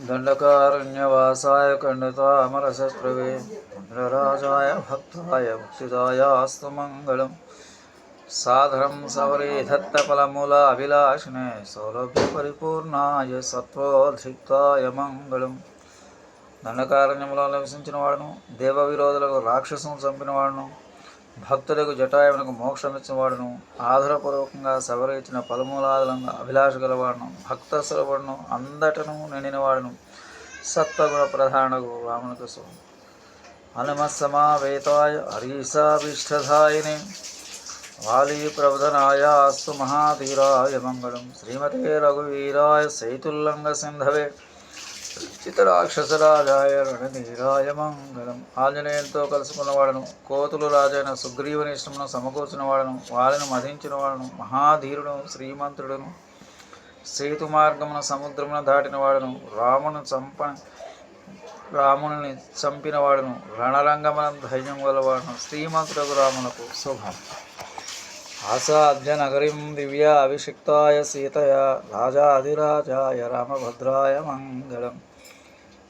दण्डकारण्यवासाय खण्डितामरशस्त्रवे रुद्रराजाय भक्ताय मुक्तिदायास्तु मङ्गलम् साधनं सवरे धत्तफलमूलाभिलाषिणे సౌలభ్యపరిపూర్ణాయ సత్వోద్రిక్తాయ మంగళం దండకారణ్యములో నివసించిన వాడును దేవ విరోధులకు రాక్షసును చంపిన వాడును భక్తులకు జటాయువునకు మోక్షమిచ్చినవాడును వాడును ఆధారపూర్వకంగా సవర ఇచ్చిన పదమూలాదులంగా అభిలాష గలవాడును భక్త సులభుడును అందటను నిండిన వాడును సత్వగుణ ప్రధానకు రామునికి స్వామి హనుమత్సమావేతాయ హరీషాభిష్టధాయిని వాలీ ప్రబధనాయ అస్తు మహాధీరాయ మంగళం. శ్రీమతే రఘువీరాయ సేతుల్లంఘ సింధవే. చితరాక్షసరాజాయ రణధీరాయ మంగళం. ఆంజనేయంతో కలుసుకున్నవాడను కోతులు రాజైన సుగ్రీవుని ఇష్టమును సమకూర్చిన వాడను వారిని మధించిన వాడను మహాధీరుడు శ్రీమంతుడును సేతు మార్గమున సముద్రమున దాటిన వాడను రామును చంప రాముని చంపిన వాడును రణరంగమున ధైర్యం గలవాడును శ్రీమంతుడు రామునకు శుభం. ఆసాధ్య నగరీం దివ్య అభిషిక్తాయ సీతయ రాజాధిరాజాయ రామభద్రాయ మంగళం.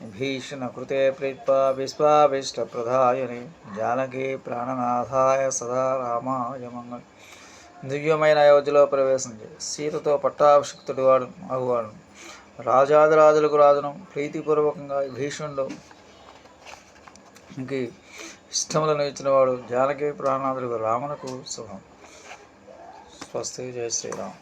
భీషణ కృతే ప్రీత్వా విశ్వాభీష్టప్రదాయని జానకి ప్రాణనాథాయ సదా రామాయ మంగళ దివ్యమైన అయోధ్యలో ప్రవేశం చేయి। సీతతో పట్టాభిషిక్తుడు వాడు అగువాడు రాజాదిరాజులకు రాజును ప్రీతిపూర్వకంగా భీషణుడు ఇష్టములను ఇచ్చినవాడు జానకి ప్రాణనాథుడు రామునకు శుభం। స్వస్తి జయ శ్రీరామ్।